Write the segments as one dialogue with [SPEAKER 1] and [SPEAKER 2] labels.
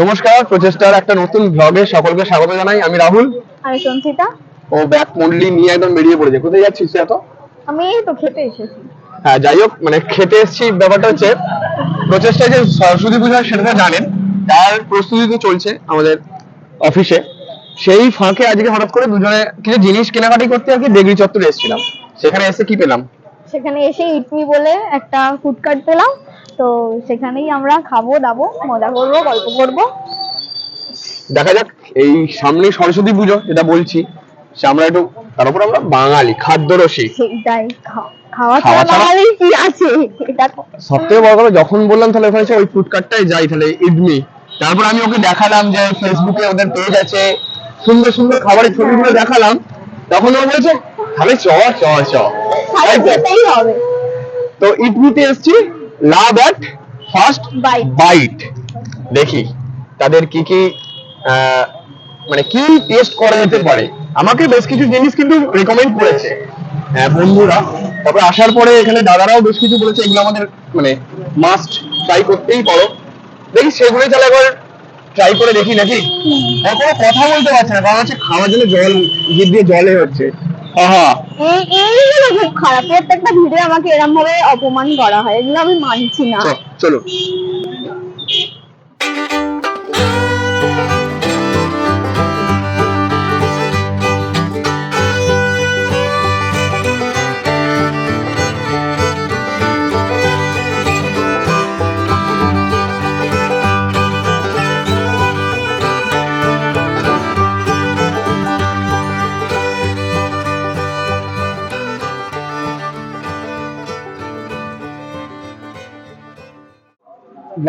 [SPEAKER 1] নমস্কার প্রচেষ্টার একটা নতুন ব্লগে সকলকে স্বাগত জানাই। আমি রাহুল
[SPEAKER 2] আমি সঞ্চিতা।
[SPEAKER 1] ও ব্যাক মন্ডলি নিয়ে একদম বেরিয়ে পড়েছে। কোথায় যাচ্ছিস তুই এত?
[SPEAKER 2] আমি তো খেতে এসেছি।
[SPEAKER 1] হ্যাঁ যাই হোক মানে খেতে এসেছি ব্যাপারটা হচ্ছে প্রচেষ্টা যে সরস্বতী পূজা সেটা জানেন। তার প্রস্তুতি তো চলছে আমাদের অফিসে। সেই ফাঁকে আজকে হঠাৎ করে দুজনে কিছু জিনিস কেনাকাটি করতে আর কি দেগরি চত্বরে এসেছিলাম। সেখানে এসে কি পেলাম?
[SPEAKER 2] সেখানে এসে ইটমি বলে একটা ফুড কার্ট পেলাম। তো সেখানেই আমরা খাব দাবো মজা করব গল্প করব।
[SPEAKER 1] দেখা যাক এই সামনে সরস্বতী পুজো যেটা বলছি সে আমরা একটু তার উপর আমরা বাঙালি খাদ্যরসিক।
[SPEAKER 2] সেইটাই খা- খাওয়া
[SPEAKER 1] খাওয়া
[SPEAKER 2] ছাড়া
[SPEAKER 1] ছাড়া-
[SPEAKER 2] কি আছে? এটা তো-
[SPEAKER 1] সব থেকে বড় কথা যখন বললাম তাহলে ওখানে ওই ফুডকার্টটাই যাই তাহলে ইডমি তারপর আমি ওকে দেখালাম যে ফেসবুকে ওদের পেজ আছে। সুন্দর সুন্দর খাবারের ছবিগুলো দেখালাম। তখন ও বলেছে তাহলে চ চ চ। তো?
[SPEAKER 2] যেতেই হবে।
[SPEAKER 1] তো ইডমিতে এসছি লাভ অ্যাট ফার্স্ট. বাইট। দেখি তাদের কি কি মানে কি টেস্ট করা যেতে পারে। আমাকে বেশ কিছু জিনিস কিন্তু রেকমেন্ড করেছে। হ্যাঁ, বন্ধুরা। তারপরে আসার পরে এখানে দাদারাও বেশ কিছু বলেছে এগুলো আমাদের মানে মাস্ট ট্রাই করতেই পারো। দেখি সেগুলোই তাহলে একবার ট্রাই করে দেখি নাকি? আর কোনো কথা বলতে পারছে না কারণ হচ্ছে খাওয়ার জন্য জল জিভ দিয়ে জলে হচ্ছে
[SPEAKER 2] এই এইগুলো খুব খারাপ। প্রত্যেকটা ভিডিও আমাকে এরম ভাবে অপমান করা হয় এগুলো আমি মানছি না।
[SPEAKER 1] চলো।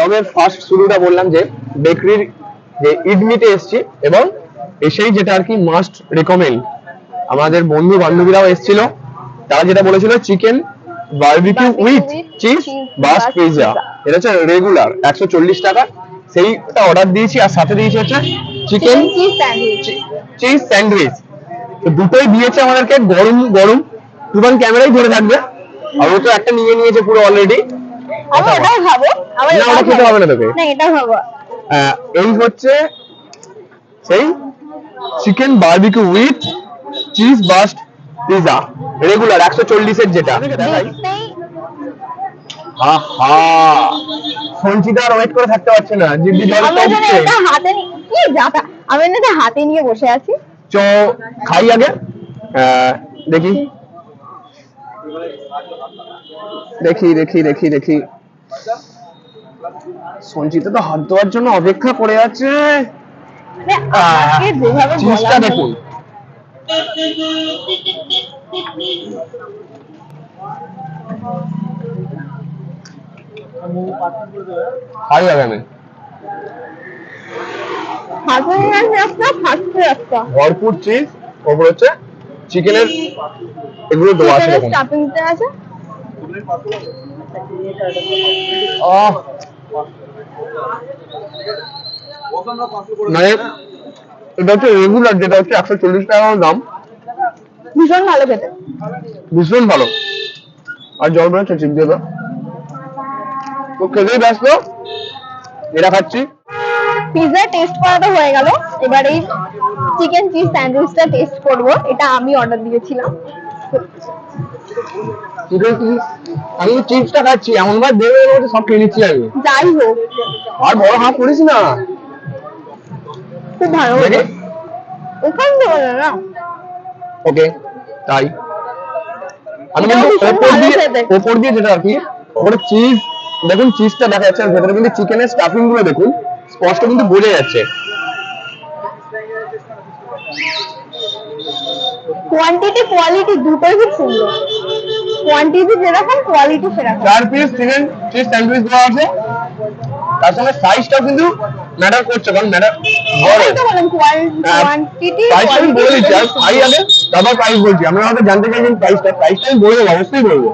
[SPEAKER 1] ব্লগের ফার্স্ট শুরুটা বললাম যে বেকারির যে ইডমিতে এসেছি এবং এসেই যেটা আর কি মাস্ট রেকমেন্ড আমাদের বন্ধু বান্ধবীরাও এসেছিল। তারা যেটা বলেছিল chicken barbecue with cheese burst
[SPEAKER 2] pizza।
[SPEAKER 1] এটা হচ্ছে রেগুলার একশো চল্লিশ টাকা। সেইটা অর্ডার দিয়েছি আর সাথে দিয়েছি হচ্ছে চিকেন
[SPEAKER 2] চিজ স্যান্ডউইচ
[SPEAKER 1] তো দুটোই দিয়েছে আমাদেরকে গরম গরম। তুফান ক্যামেরাই ধরে থাকবে। আর ও তো একটা নিয়ে নিয়েছে পুরো অলরেডি
[SPEAKER 2] আমি ওটাও খাব আমার
[SPEAKER 1] না, ওটা খেতে হবে না তোকে।
[SPEAKER 2] না এটা খাব
[SPEAKER 1] এই হচ্ছে সেই chicken barbecue with cheese burst pizza regular একশো চল্লিশের যেটা। আহা! সঞ্চিতা আর ওয়েট করে থাকতে পারছে না।
[SPEAKER 2] এখানে এটা হাতে নি- কি যাতা? আমি এটা হাতে নিয়ে বসে আছি।
[SPEAKER 1] চ খাই আগে। আহ, দেখি। দেখি দেখি দেখি দেখি। সঞ্চিতা তো হাত ধোয়ার জন্য অপেক্ষা করে আছে।
[SPEAKER 2] মানে বলা
[SPEAKER 1] দেখুন। আমি ভরপুর চিজ ওপর হচ্ছে চিকেনের এগুলো দেওয়া আছে
[SPEAKER 2] স্টাফিংটা আছে।
[SPEAKER 1] আহ মানে এটা হচ্ছে রেগুলার যেটা হচ্ছে একশো চল্লিশ টাকা দাম।
[SPEAKER 2] ভীষণ ভালো খেতে।
[SPEAKER 1] ভীষণ ভালো। আর জল বেরোচ্ছে চিপ দিয়ে তো খেতেই ব্যস্ত। এটা খাচ্ছি।
[SPEAKER 2] পিৎজা টেস্ট করাটা হয়ে গেল। এবার এই চিকেন চিজ স্যান্ডউইচটা টেস্ট করব। এটা আমি অর্ডার দিয়েছিলাম।
[SPEAKER 1] চিকেন আমি চিপসটা খাচ্ছি এমন ভাবে সব খেয়ে নিচ্ছি আমি।
[SPEAKER 2] যাই হোক।
[SPEAKER 1] আর বড় হাফ করিস না।
[SPEAKER 2] খুব ভালো। ওখান থেকে না
[SPEAKER 1] ওকে তাই। আমি কিন্তু ওপর দিয়ে ওপর দিয়ে যেটা আর কি ওপরে চিজ দেখুন চিজটা দেখা যাচ্ছে আর ভেতরে কিন্তু চিকেনের স্টাফিংগুলো দেখুন স্পষ্ট কিন্তু বোঝা যাচ্ছে।
[SPEAKER 2] কোয়ান্টিটি কোয়ালিটি দুটোই খুব সুন্দর। কোয়ান্টিটি যেরকম কোয়ালিটি সেরকম
[SPEAKER 1] চার পিস চিকেন চিজ স্যান্ডউইচ দেওয়া আছে। তার সঙ্গে সাইজটাও কিন্তু ম্যাটার করছে কারণ ম্যাটার বড়।
[SPEAKER 2] ওটাই তো বললাম কোয়ান্টিটি
[SPEAKER 1] প্রাইসটা আমি বলে দিচ্ছি আর খাই আগে তারপর প্রাইস বলছি। আমরা হয়তো জানতে চাইছেন প্রাইসটা প্রাইসটা আমি বলে দেবো অবশ্যই বলব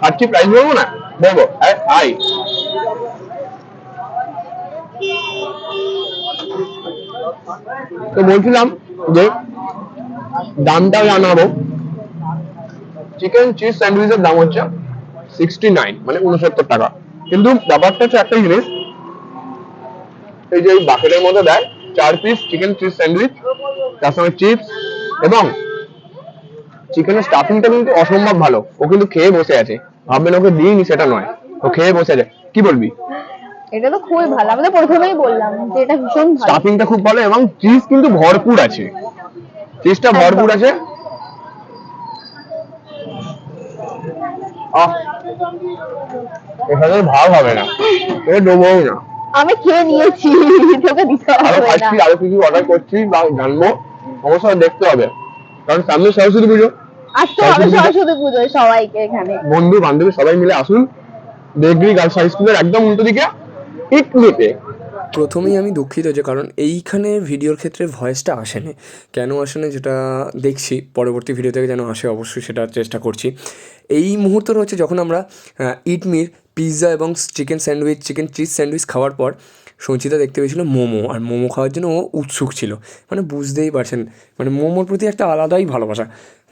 [SPEAKER 1] খাচ্ছি প্রাইস বলব না? বলব আরে তো বলছিলাম যে দামটাও জানাব। চিকেন চিজ স্যান্ডউইচের দাম হচ্ছে সিক্সটি নাইন মানে উনসত্তর টাকা। কিন্তু ব্যাপারটা হচ্ছে একটা জিনিস এই যে এই বাকেটের মধ্যে দেয় চার পিস চিকেন চিজ স্যান্ডউইচ তার সঙ্গে চিপস এবং চিকেনের স্টাফিংটা কিন্তু অসম্ভব ভালো। ও কিন্তু খেয়ে বসে আছে। ভাববেন ওকে দিইনি সেটা নয়। ও খেয়ে বসে আছে। কি বলবি?
[SPEAKER 2] এটা তো খুবই ভালো। আমি তো প্রথমেই বললাম যে এটা ভীষণ ভালো।
[SPEAKER 1] স্টাফিংটা খুব ভালো এবং চিজ কিন্তু ভরপুর আছে। চিজটা ভরপুর আছে। এখানে ভাব হবে না। এ ডোবও না।
[SPEAKER 2] আমি খেয়ে নিয়েছি তোকে দিতে হবে না।
[SPEAKER 1] খাচ্ছি আরও কিছু অর্ডার করছি বা জানব। অবশ্যই দেখতে হবে। কারণ সামনে সরস্বতী পুজো।
[SPEAKER 2] আসতে হবে সরস্বতী পুজোয় সবাইকে এখানে।
[SPEAKER 1] বন্ধু বান্ধবী সবাই মিলে আসুন। বেগরি গার্লস হাই স্কুলের একদম উল্টো দিকে ইটলিতে
[SPEAKER 3] প্রথমেই আমি দুঃখিত যে, কারণ এইখানে ভিডিওর ক্ষেত্রে ভয়েসটা আসেনি। কেন আসেনি যেটা দেখছি, পরবর্তী ভিডিও থেকে যেন আসে, অবশ্যই সেটা চেষ্টা করছি। এই মুহূর্ত হচ্ছে যখন আমরা ইটমির পিৎজা এবং chicken sandwich chicken cheese sandwich খাওয়ার পর সঞ্চিতা দেখতে পেয়েছিল মোমো। আর মোমো খাওয়ার জন্য ও উৎসুক ছিল। মানে বুঝতেই পারছেন মানে মোমোর প্রতি একটা আলাদাই ভালোবাসা।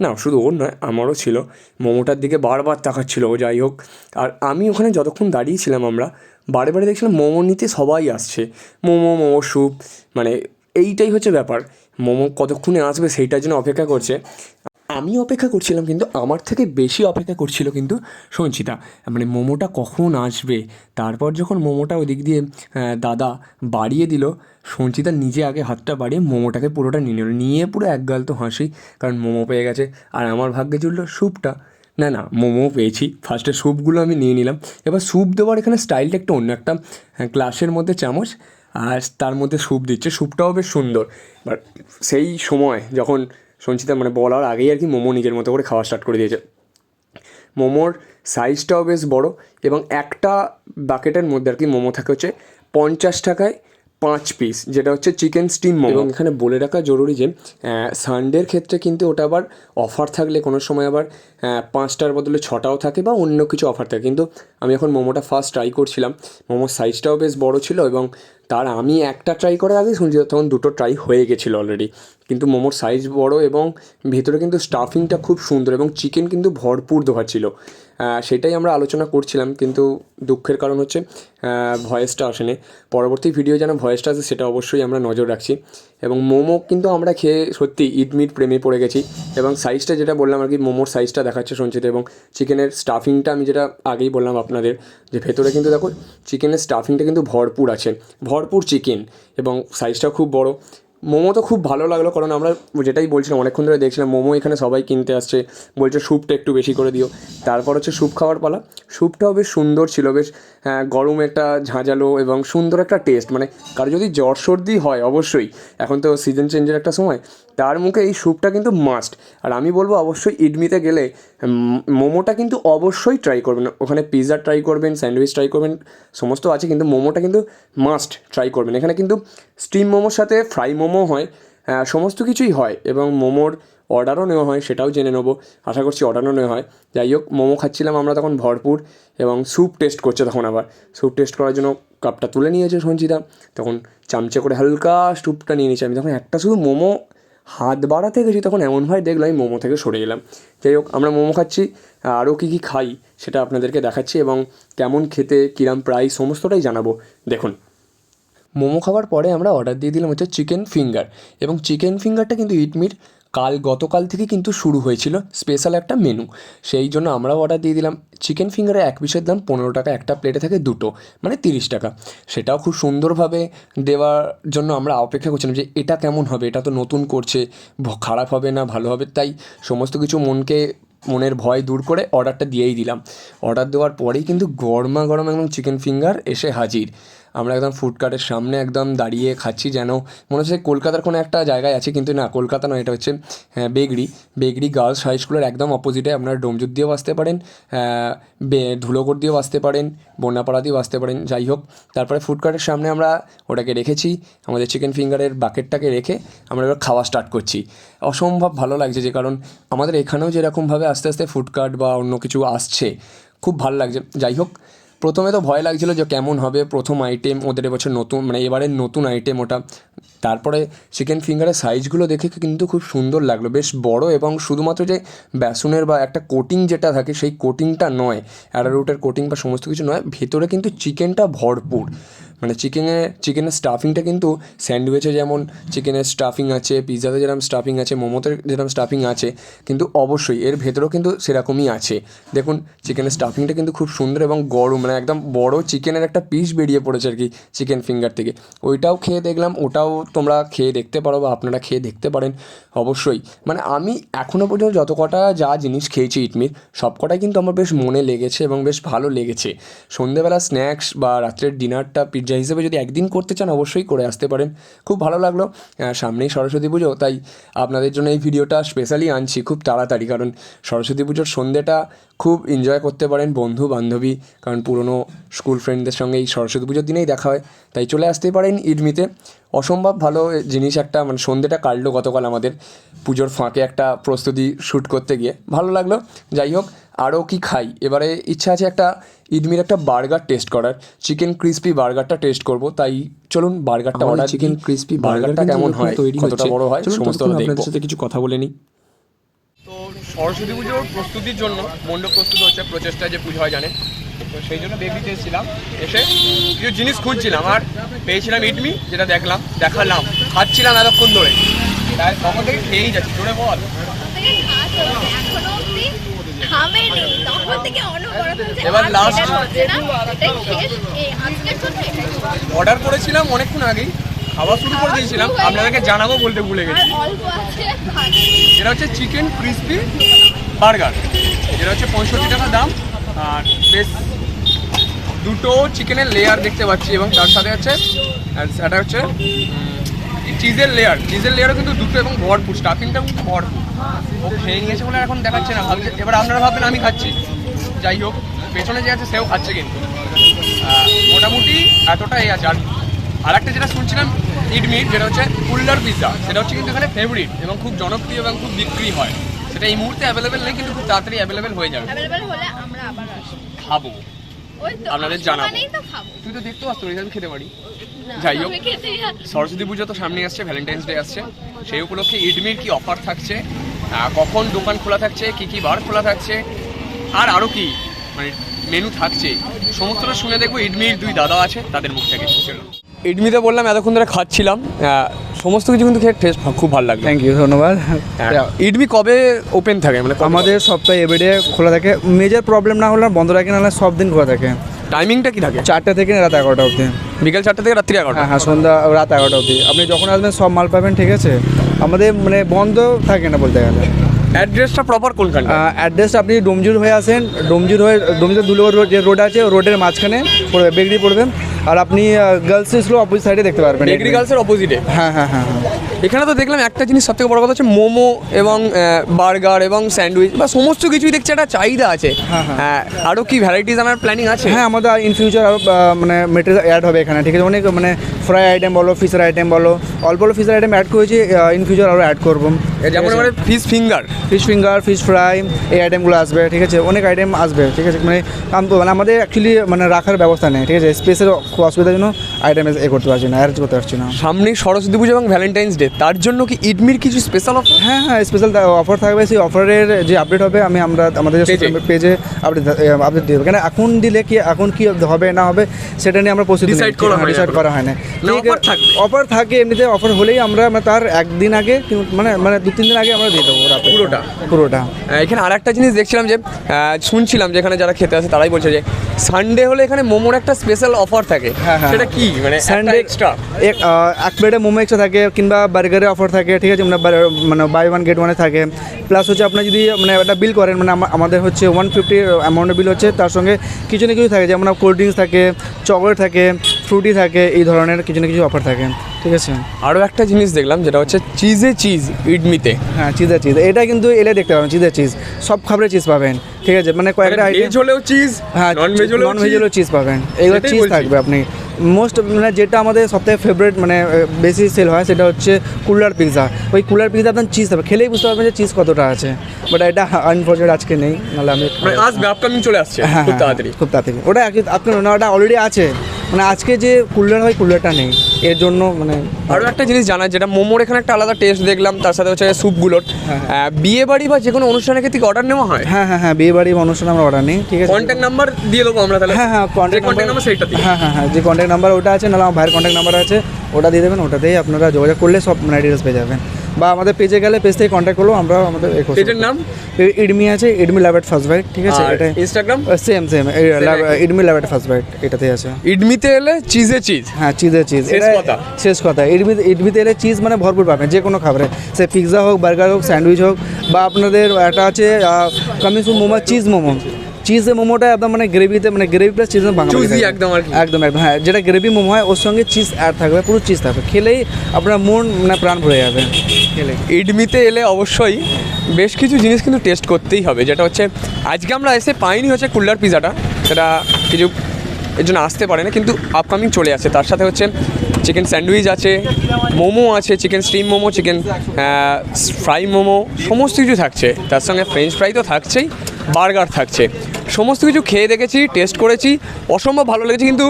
[SPEAKER 3] না, শুধু ওর নয়, আমারও ছিল। মোমোটার দিকে বারবার তাকাচ্ছিল, ও যাই হোক। আর আমি ওখানে যতক্ষণ দাঁড়িয়েছিলাম আমরা বারে বারে দেখছিলাম মোমো নিতে সবাই আসছে। মোমো মোমো স্যুপ মানে এইটাই হচ্ছে ব্যাপার। মোমো কতক্ষণে আসবে সেইটার জন্য অপেক্ষা করছে। আমি অপেক্ষা করছিলাম কিন্তু আমার থেকে বেশি অপেক্ষা করছিল কিন্তু সঞ্চিতা। মানে মোমোটা কখন আসবে? তারপর যখন মোমোটা ওদিক দিয়ে দাদা বাড়িয়ে দিল, সঞ্চিতা নিজে আগে হাতটা বাড়িয়ে মোমোটাকে পুরোটা নিয়ে নিল। নিয়ে পুরো এক গাল তো হাসি, কারণ মোমো পেয়ে গেছে। আর আমার ভাগ্যে জুড়লো স্যুপটা। না না মোমো পেয়েছি। ফার্স্টে স্যুপগুলো আমি নিয়ে নিলাম। এবার স্যুপ দেওয়ার এখানে স্টাইলটা একটু অন্য একটা হ্যাঁ, গ্লাসের মধ্যে চামচ আর তার মধ্যে স্যুপ দিচ্ছে। স্যুপটাও বেশ সুন্দর। বাট সেই সময় যখন সঞ্চিতা মানে বলার আগেই আর কি মোমো নিজের মতো করে খাওয়া স্টার্ট করে দিয়েছে। মোমোর সাইজটাও বেশ বড় এবং একটা বাকেটের মধ্যে আর কি মোমো থাকে হচ্ছে পঞ্চাশ টাকায় পাঁচ পিস যেটা হচ্ছে চিকেন স্টিম মোমো। এবং এখানে বলে রাখা জরুরি যে সানডের ক্ষেত্রে কিন্তু ওটা আবার অফার থাকলে কোনো সময় আবার পাঁচটার বদলে ছটাও থাকে বা অন্য কিছু অফার থাকে। কিন্তু আমি এখন মোমোটা ফার্স্ট ট্রাই করছিলাম। মোমোর সাইজটাও বেশ বড় ছিল এবং তার আমি একটা ট্রাই করার আগে শুনছি তখন দুটো ট্রাই হয়ে গেছিল অলরেডি কিন্তু মোমোর সাইজ বড় এবং ভেতরে কিন্তু স্টাফিংটা খুব সুন্দর এবং চিকেন কিন্তু ভরপুর দেওয়া ছিল। সেটাই আমরা আলোচনা করছিলাম, কিন্তু দুঃখের কারণ হচ্ছে ভয়েসটা আসেনি। পরবর্তী ভিডিও যেন ভয়েসটা আসে, সেটা অবশ্যই আমরা নজর রাখছি। এবং মোমো কিন্তু আমরা খেয়ে সত্যি ইট মিট প্রেমে পড়ে গেছি। এবং সাইজটা যেটা বললাম আর কি, মোমোর সাইজটা দেখাচ্ছে সঞ্চিত। এবং চিকেনের স্টাফিংটা আমি যেটা আগেই বললাম আপনাদের, যে ভেতরে কিন্তু দেখো চিকেনের স্টাফিংটা কিন্তু ভরপুর আছে। ভরপুর চিকেন এবং সাইজটা খুব বড়। মোমো তো খুব ভালো লাগল, কারণ আমরা যেটাই বলছিলাম, অনেকক্ষণ ধরে দেখছিলাম, মোমো এখানে সবাই কিনতে আসছে। বলছে স্যুপটা একটু বেশি করে দিও। তারপর হচ্ছে স্যুপ খাওয়ার পালা। স্যুপটাও বেশ সুন্দর ছিল, বেশ গরম একটা ঝাঁঝালো এবং সুন্দর একটা টেস্ট মানে কারও যদি জ্বর সর্দি হয়, অবশ্যই। এখন তো সিজন চেঞ্জের একটা সময়। তার মুখে এই স্যুপটা কিন্তু মাস্ট আর আমি বলব, অবশ্যই ইডমিতে গেলে মোমোটা কিন্তু অবশ্যই ট্রাই করবেন। ওখানে পিৎজা ট্রাই করবেন স্যান্ডউইচ ট্রাই করবেন, সমস্ত আছে, কিন্তু মোমোটা কিন্তু মাস্ট ট্রাই করবেন। এখানে কিন্তু স্টিম মোমোর সাথে ফ্রাই মোমো হয় সমস্ত কিছুই হয়। এবং মোমোর অর্ডারও নেওয়া হয়, সেটাও জেনে নেব। আশা করছি অর্ডারও নেওয়া হয়। যাই হোক, মোমো খাচ্ছিলাম আমরা তখন ভরপুর এবং স্যুপ টেস্ট করছে তখন আবার। স্যুপ টেস্ট করার জন্য কাপটা তুলে নিয়েছে সঞ্চিতা। তখন চামচে করে হালকা স্যুপটা নিয়ে নিয়েছি। আমি তখন একটা শুধু মোমো হাত বাড়াতে গেছি, তখন এমনভাবে দেখলাম আমি মোমো থেকে সরে গেলাম যাই হোক, আমরা মোমো খাচ্ছি, আরও কী কী খাই সেটা আপনাদেরকে দেখাচ্ছি এবং কেমন খেতে, কিরাম প্রাইস, সমস্তটাই জানাব। দেখুন, মোমো খাওয়ার পরে আমরা অর্ডার দিয়ে দিলাম হচ্ছে চিকেন ফিঙ্গার। এবং চিকেন ফিঙ্গারটা কিন্তু ইটমির কাল গতকাল থেকে কিন্তু শুরু হয়েছিল স্পেশাল একটা মেনু সেই জন্য আমরাও অর্ডার দিয়ে দিলাম। চিকেন ফিঙ্গারে এক পিসের দাম পনেরো টাকা, একটা প্লেটে থাকে দুটো মানে তিরিশ টাকা। সেটাও খুব সুন্দরভাবে দেওয়ার জন্য আমরা অপেক্ষা করছিলাম যে এটা কেমন হবে? এটা তো নতুন করছে খারাপ হবে না, ভালো হবে? তাই সমস্ত কিছু মনকে, মনের ভয় দূর করে অর্ডারটা দিয়েই দিলাম। অর্ডার দেওয়ার পরেই কিন্তু গরমা গরম একদম চিকেন ফিঙ্গার এসে হাজির। আমরা একদম ফুডকার্টের সামনে একদম দাঁড়িয়ে খাচ্ছি যেন মনে হচ্ছে কলকাতার কোনো একটা জায়গায় আছে কিন্তু না কলকাতা নয় এটা হচ্ছে হ্যাঁ, বেগড়ি। বেগড়ি গার্লস হাই স্কুলের একদম অপোজিটে আপনারা ডোমজুর দিয়েও আসতে পারেন ধুলোগড় দিয়েও আসতে পারেন বন্যাপাড়া দিয়েও আসতে পারেন যাই হোক। তারপরে ফুডকার্টের সামনে আমরা ওটাকে রেখেছি আমাদের চিকেন ফিঙ্গারের বাকেটটাকে রেখে আমরা এবার খাওয়া স্টার্ট করছি। অসম্ভব ভালো লাগছে যে কারণ আমাদের এখানেও যেরকমভাবে আস্তে আস্তে ফুডকার্ট বা অন্য কিছু আসছে খুব ভালো লাগছে। যাই হোক প্রথমে তো ভয় লাগছিল যে কেমন হবে, প্রথম আইটেম ওদের এবছর নতুন মানে এবারের নতুন আইটেম ওটা। তারপরে চিকেন ফিঙ্গারের সাইজগুলো দেখে কিন্তু খুব সুন্দর লাগল। বেশ বড় এবং শুধুমাত্র যে বেসনের বা একটা কোটিং যেটা থাকে, সেই কোটিংটা নয় অ্যারারুটের কোটিং বা সমস্ত কিছু নয়, ভেতরে কিন্তু চিকেনটা ভরপুর।
[SPEAKER 4] মানে চিকেনে চিকেনের স্টাফিংটা কিন্তু স্যান্ডউইচে যেমন চিকেনের স্টাফিং আছে পিৎজাতে যেরকম স্টাফিং আছে মোমোতে যেরকম স্টাফিং আছে, কিন্তু অবশ্যই এর ভেতরেও কিন্তু সেরকমই আছে। দেখুন চিকেনের স্টাফিংটা কিন্তু খুব সুন্দর এবং গরম মানে একদম বড় চিকেনের একটা পিস বেরিয়ে পড়েছে আর কি চিকেন ফিঙ্গার থেকে। ওইটাও খেয়ে দেখলাম, ওটাও তোমরা খেয়ে দেখতে পারো বা আপনারা খেয়ে দেখতে পারেন, অবশ্যই। মানে আমি এখনও পর্যন্ত যত কটা যা জিনিস খেয়েছি ইটমির সব কটাই কিন্তু আমার বেশ মনে লেগেছে এবং বেশ ভালো লেগেছে। সন্ধেবেলা স্ন্যাক্স বা রাত্রের ডিনারটা পিৎজা হিসেবে যদি একদিন করতে চান, অবশ্যই করে আসতে পারেন। খুব ভালো লাগল সামনেই সরস্বতী পুজো, তাই আপনাদের জন্য এই ভিডিওটা স্পেশালি আনছি খুব তাড়াতাড়ি, কারণ সরস্বতী পুজোর সন্ধেটা খুব এনজয় করতে পারেন বন্ধু বান্ধবী, কারণ পুরনো স্কুল ফ্রেন্ডদের সঙ্গে এই সরস্বতী পুজোর দিনেই দেখা হয়। তাই চলে আসতেই পারেন ইডমিতে। অসম্ভব ভালো জিনিস একটা মানে সন্ধেটা কাটলো গতকাল আমাদের পুজোর ফাঁকে একটা প্রস্তুতি শ্যুট করতে গিয়ে। ভালো লাগল, যাই হোক আরও কি খাই? এবারে ইচ্ছা আছে একটা ইডমির একটা বার্গার টেস্ট করার। চিকেন ক্রিস্পি বার্গারটা টেস্ট করব তাই চলুন বার্গারটা অর্ডার চিকেন ক্রিস্পি বার্গারটা কেমন হয়?
[SPEAKER 5] তৈরি
[SPEAKER 4] কতটা বড় হয়? সমস্ত
[SPEAKER 5] আপনাদের সাথে কিছু কথা বলে নিই।
[SPEAKER 3] তো সরস্বতী পুজোর প্রস্তুতির জন্য মণ্ডপ প্রস্তুত হচ্ছে প্রচেষ্টায় যে পুজো হয় জানে তো সেই জন্য বেবিতে এসেছিলাম। এসে কিছু জিনিস খুঁজছিলাম আর পেয়েছিলাম ইটমি যেটা দেখলাম দেখালাম। খাচ্ছিলাম এতক্ষণ ধরে। তাই তখন থেকে খেয়েই যাচ্ছি। জোরে বল।
[SPEAKER 6] থেকে খাওয়া চলছে এখনও অব্দি থামেনি তখন থেকে অনবরত
[SPEAKER 3] এবার
[SPEAKER 6] আর
[SPEAKER 3] last-
[SPEAKER 6] সেটা হচ্ছে না এটাই শেষ। এই আজকের জন্য এটাই। শেষ।
[SPEAKER 3] অর্ডার করেছিলাম অনেকক্ষণ আগেই। খাওয়া শুরু করে দিয়েছিলাম। আপনাদেরকে জানাব বলতে ভুলে গেছি। এটা হচ্ছে চিকেন ক্রিস্পি বার্গার এটা হচ্ছে পঁয়ষট্টি টাকা দাম। আর বেশ দুটো চিকেনের লেয়ার দেখতে পাচ্ছি এবং তার সাথে আছে আর সেটা হচ্ছে চিজের লেয়ার চিজের লেয়ারও কিন্তু দুটো এবং ভরপুর স্টাফিংটাও কিন্তু ভরপুর। ও খেয়ে নিয়েছে বলে এখন দেখাচ্ছে না। ভাবছে এবার আপনারা ভাববেন আমি খাচ্ছি। যাই হোক পেছনে যে আছে সেও খাচ্ছে কিন্তু। মোটামুটি এতটাই আছে। আর আর একটা যেটা শুনছিলাম ইডমিট যেটা হচ্ছে কুল্লার পিৎজা সেটা হচ্ছে কিন্তু এখানে ফেভারিট এবং খুব জনপ্রিয় এবং খুব বিক্রি হয়। সেটা এই মুহূর্তে অ্যাভেলেবেল নেই কিন্তু খুব তাড়াতাড়ি অ্যাভেলেবেল হয়ে যাবে।
[SPEAKER 6] হলে আমরা আবার
[SPEAKER 3] খাব। আপনাদের জানাব। তুই তো দেখতে পাচ্ছ আমি খেতে পারি। যাই হোক। সরস্বতী পুজো তো সামনে আসছে ভ্যালেন্টাইন্স ডে আসছে। সেই উপলক্ষে ইডমির কি অফার থাকছে? কখন দোকান খোলা থাকছে? কি কি বার খোলা থাকছে? আর আরও কি মানে মেনু থাকছে? সমস্তটা শুনে দেখব ইডমির দুই দাদা আছে তাদের মুখ থেকে চলো ইডমিতে বললাম এতক্ষণ ধরে খাচ্ছিলাম। সমস্ত কিছু কিন্তু খেয়ে টেস্ট খুব ভালো লাগল।
[SPEAKER 7] থ্যাংক ইউ ধন্যবাদ।
[SPEAKER 3] ইডমি কবে ওপেন থাকে? মানে
[SPEAKER 7] আমাদের সপ্তাহে এভরিডে খোলা থাকে। মেজর প্রবলেম না হলে বন্ধ রাখে না হলে সব দিন খোলা থাকে।
[SPEAKER 3] টাইমিংটা কি থাকে?
[SPEAKER 7] চারটে থেকে রাত এগারোটা অবধি।
[SPEAKER 3] বিকেল চারটা থেকে রাত্রি এগারোটা?
[SPEAKER 7] হ্যাঁ হ্যাঁ সন্ধ্যা রাত এগারোটা অবধি। আপনি যখন আসবেন সব মাল পাবেন ঠিক আছে? আমাদের মানে বন্ধ থাকে না বলতে গেলে।
[SPEAKER 3] অ্যাড্রেসটা প্রপার কোনখানে
[SPEAKER 7] অ্যাড্রেস আপনি ডোমজুর হয়ে আসেন। ডোমজুর হয়ে ডোমজুর দুলগর রোড যে রোড আছে রোডের মাঝখানে পড়বে বেগড়ি পড়বেন আর আপনি গার্লস স্কুল অপোজিট সাইডে দেখতে পারবেন
[SPEAKER 3] এগ্রিকালচার অপোজিটে
[SPEAKER 7] হ্যাঁ হ্যাঁ হ্যাঁ হ্যাঁ
[SPEAKER 3] এখানে তো দেখলাম একটা জিনিস সব থেকে বড় কথা হচ্ছে মোমো এবং বার্গার এবং স্যান্ডউইচ বা সমস্ত কিছুই দেখছি একটা চাহিদা আছে।
[SPEAKER 7] হ্যাঁ, হ্যাঁ।
[SPEAKER 3] হ্যাঁ আরও কি ভ্যারাইটিস আমার প্ল্যানিং আছে?
[SPEAKER 7] হ্যাঁ আমাদের ইন ফিউচার আরও মানে মেটেরিয়াল অ্যাড হবে এখানে ঠিক আছে? অনেক মানে ফ্রাই আইটেম বলো ফিশের আইটেম বলো অল্প অল্প ফিশের আইটেম অ্যাড করেছি ইন ফিউচার আরও অ্যাড করব।
[SPEAKER 3] যেমন আমার fish finger
[SPEAKER 7] fish finger fish fry এই আইটেমগুলো আসবে ঠিক আছে? অনেক আইটেম আসবে ঠিক আছে? মানে মানে আমাদের অ্যাকচুয়ালি মানে রাখার ব্যবস্থা নেই ঠিক আছে? স্পেসের খুব অসুবিধার জন্য আইটেম এ করতে পারছি না অ্যারেঞ্জ করতে পারছি না।
[SPEAKER 3] সামনেই সরস্বতী পুজো এবং ভ্যালেন্টাইন্স ডে তার জন্য কি ইডমির কিছু স্পেশাল অফার
[SPEAKER 7] হ্যাঁ হ্যাঁ স্পেশাল অফার থাকবে সেই অফারের যে আপডেট হবে আমি আমরা আমাদের পেজে আপডেট আপডেট দিয়ে দেবো। কেন এখন দিলে কি এখন কি হবে না হবে সেটা নিয়ে আমরা প্রস্তুতি
[SPEAKER 3] Decide করা হয়নি
[SPEAKER 7] ডিসাইড করা হয় না
[SPEAKER 3] না, offer
[SPEAKER 7] অফার থাকে এমনিতে অফার হলেই আমরা তার একদিন আগে মানে মানে দু তিন দিন আগে আমরা দিয়ে দেবো।
[SPEAKER 3] পুরোটা?
[SPEAKER 7] পুরোটা।
[SPEAKER 3] এখানে আর একটা জিনিস দেখছিলাম যে শুনছিলাম যে এখানে যারা খেতে আসে তারাই বলছে যে সানডে হলে এখানে মোমোর একটা স্পেশাল অফার থাকে।
[SPEAKER 7] হ্যাঁ, হ্যাঁ।
[SPEAKER 3] সেটা কি? মানে
[SPEAKER 7] সানডে
[SPEAKER 3] এক্সট্রা
[SPEAKER 7] এক এক প্লেটে মোমো এক্সট্রা থাকে কিংবা বার্গারে অফার থাকে ঠিক আছে? মানে মানে বাই ওয়ান গেট ওয়ানে থাকে। প্লাস হচ্ছে আপনি যদি মানে একটা বিল করেন মানে আমাদের হচ্ছে ওয়ান ফিফটি অ্যামাউন্টের বিল হচ্ছে তার সঙ্গে কিছু না কিছু থাকে যেমন কোল্ড ড্রিঙ্কস থাকে চকলেট থাকে ফ্রুটি থাকে এই ধরনের কিছু না কিছু অফার থাকে ঠিক আছে?
[SPEAKER 3] আরও একটা জিনিস দেখলাম যেটা হচ্ছে চিজে চিজ ইডমিতে
[SPEAKER 7] হ্যাঁ চিজের চিজ এটা কিন্তু এলে দেখতে পাবেন চিজের চিজ সব খাবারে চিজ পাবেন ঠিক আছে? মানে কয়েকটা আইটেম
[SPEAKER 3] হলেও চিজ
[SPEAKER 7] হ্যাঁ
[SPEAKER 3] নন ভেজ হলেও
[SPEAKER 7] চিজ পাবেন। এইগুলো চিজ থাকবে আপনি। মোস্ট মানে যেটা আমাদের সবথেকে ফেভারিট মানে বেশি সেল হয় সেটা হচ্ছে কুলার পিৎজা ওই কুলার পিৎজা আপনার চিজ থাকবে খেলেই বুঝতে পারবেন যে চিজ কতটা আছে। বাট এটা আনফর্চুনেট আজকে নেই নাহলে আমি
[SPEAKER 3] মানে আসবে আপকামিং চলে আসছে।
[SPEAKER 7] হ্যাঁ
[SPEAKER 3] খুব
[SPEAKER 7] হ্যাঁ,
[SPEAKER 3] তাড়াতাড়ি।
[SPEAKER 7] খুব তাড়াতাড়ি। ওটা আপনার ওটা অলরেডি আছে। মানে আজকে যে কুল্লার হয় কুল্লারটা নেই এর জন্য মানে
[SPEAKER 3] আরও একটা জিনিস জানার যেটা মোমোর এখানে একটা আলাদা টেস্ট দেখলাম তার সাথে হচ্ছে স্যুপগুলোর বিয়ে বাড়ি বা যে কোনো অনুষ্ঠানে থেকে অর্ডার নেওয়া হয়?
[SPEAKER 7] হ্যাঁ হ্যাঁ হ্যাঁ বিয়ে বাড়ি বা অনুষ্ঠানে আমরা অর্ডার নিই ঠিক আছে।
[SPEAKER 3] কন্ট্যাক্ট নাম্বার দিয়ে দেবো আমরা তাহলে।
[SPEAKER 7] হ্যাঁ হ্যাঁ কন্ট্যাক্ট
[SPEAKER 3] কন্ট্যাক্ট নাম্বার সেইটা
[SPEAKER 7] হ্যাঁ হ্যাঁ হ্যাঁ যে কন্ট্যাক্ট নাম্বার ওটা আছে নাহলে আমার ভাইয়ের কন্ট্যাক্ট নাম্বার আছে ওটা দিয়ে দেবেন ওটাতেই আপনারা যোগাযোগ করলে সব মানে ডিটেলস পেয়ে যাবেন। বা আমাদের পেজে গেলে পেজ থেকে কন্ট্যাক্ট করলেও আমরা আমাদের
[SPEAKER 3] পেজের নাম?
[SPEAKER 7] ইডমি আছে ইডমি ল্যাবেট ফার্স্ট বাইট ঠিক আছে? এটা
[SPEAKER 3] ইনস্টাগ্রাম
[SPEAKER 7] সেম সেম ইডমি ল্যাবেট ফার্স্ট বাইট এটাতেই আছে।
[SPEAKER 3] ইডমিতে এলে চিজে চিজ
[SPEAKER 7] হ্যাঁ চিজে চিজ
[SPEAKER 3] শেষ কথা।
[SPEAKER 7] শেষ কথা। ইডমিতে ইডমিতে এলে চিজ মানে ভরপুর পাবেন যে কোনো খাবারে। সে পিৎজা হোক বার্গার হোক স্যান্ডউইচ হোক বা আপনাদের একটা আছে কামিসু মোমো চিজ মোমো। চিজের মোমোটা একদম মানে গ্রেভিতে মানে গ্রেভি প্লাস চিজ
[SPEAKER 3] একদম
[SPEAKER 7] একদম একদম হ্যাঁ যেটা গ্রেভি মোমো হয় ওর সঙ্গে চিজ অ্যাড থাকবে পুরো চিজ থাকবে। খেলেই আপনার মন মানে প্রাণ ভরে যাবে। খেলে।
[SPEAKER 3] ইডমিতে এলে অবশ্যই বেশ কিছু জিনিস কিন্তু টেস্ট করতেই হবে যেটা হচ্ছে আজকে আমরা এসে পাইনি হচ্ছে কুল্লার পিজাটা সেটা কিছু এর জন্য আসতে পারে না কিন্তু আপকামিং চলে আসে। তার সাথে হচ্ছে চিকেন স্যান্ডউইচ আছে মোমো আছে chicken steam momo chicken fry momo সমস্ত কিছু থাকছে। তার সঙ্গে ফ্রেঞ্চ ফ্রাই তো থাকছেই বার্গার থাকছে। সমস্ত কিছু খেয়ে দেখেছি টেস্ট করেছি, অসম্ভব ভালো লেগেছে কিন্তু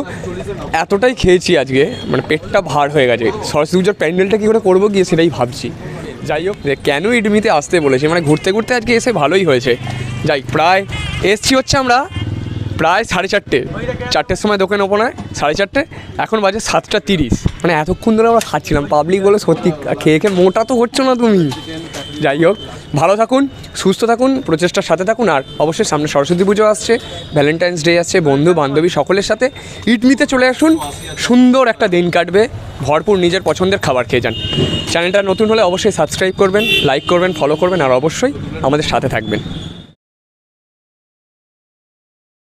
[SPEAKER 3] এতটাই খেয়েছি আজকে মানে পেটটা ভার হয়ে গেছে। সরস্বতী পুজোর প্যান্ডেলটা কী করে করব গিয়ে সেটাই ভাবছি। যাই হোক, যে কেন ইডমিতে আসতে বলেছে মানে ঘুরতে ঘুরতে আজকে এসে ভালোই হয়েছে। যাই, প্রায় এসছি হচ্ছে আমরা প্রায় সাড়ে চারটে, চারটের সময় দোকান ওপেন হয়, সাড়ে চারটে, এখন বাজে সাতটা তিরিশ। মানে এতক্ষণ ধরে আমরা খাচ্ছিলাম পাবলিক বলে সত্যি খেয়ে খেয়ে মোটা তো হচ্ছে না তুমি। যাই হোক, ভালো থাকুন, সুস্থ থাকুন, প্রচেষ্টার সাথে থাকুন, আর অবশ্যই সামনে সরস্বতী পুজো আসছে ভ্যালেন্টাইন্স ডে আসছে, বন্ধু বান্ধবী সকলের সাথে ইটমিতে চলে আসুন, সুন্দর একটা দিন কাটবে, ভরপুর নিজের পছন্দের খাবার খেয়ে যান। চ্যানেলটা নতুন হলে অবশ্যই সাবস্ক্রাইব করবেন লাইক করবেন ফলো করবেন, আর অবশ্যই আমাদের সাথে থাকবেন।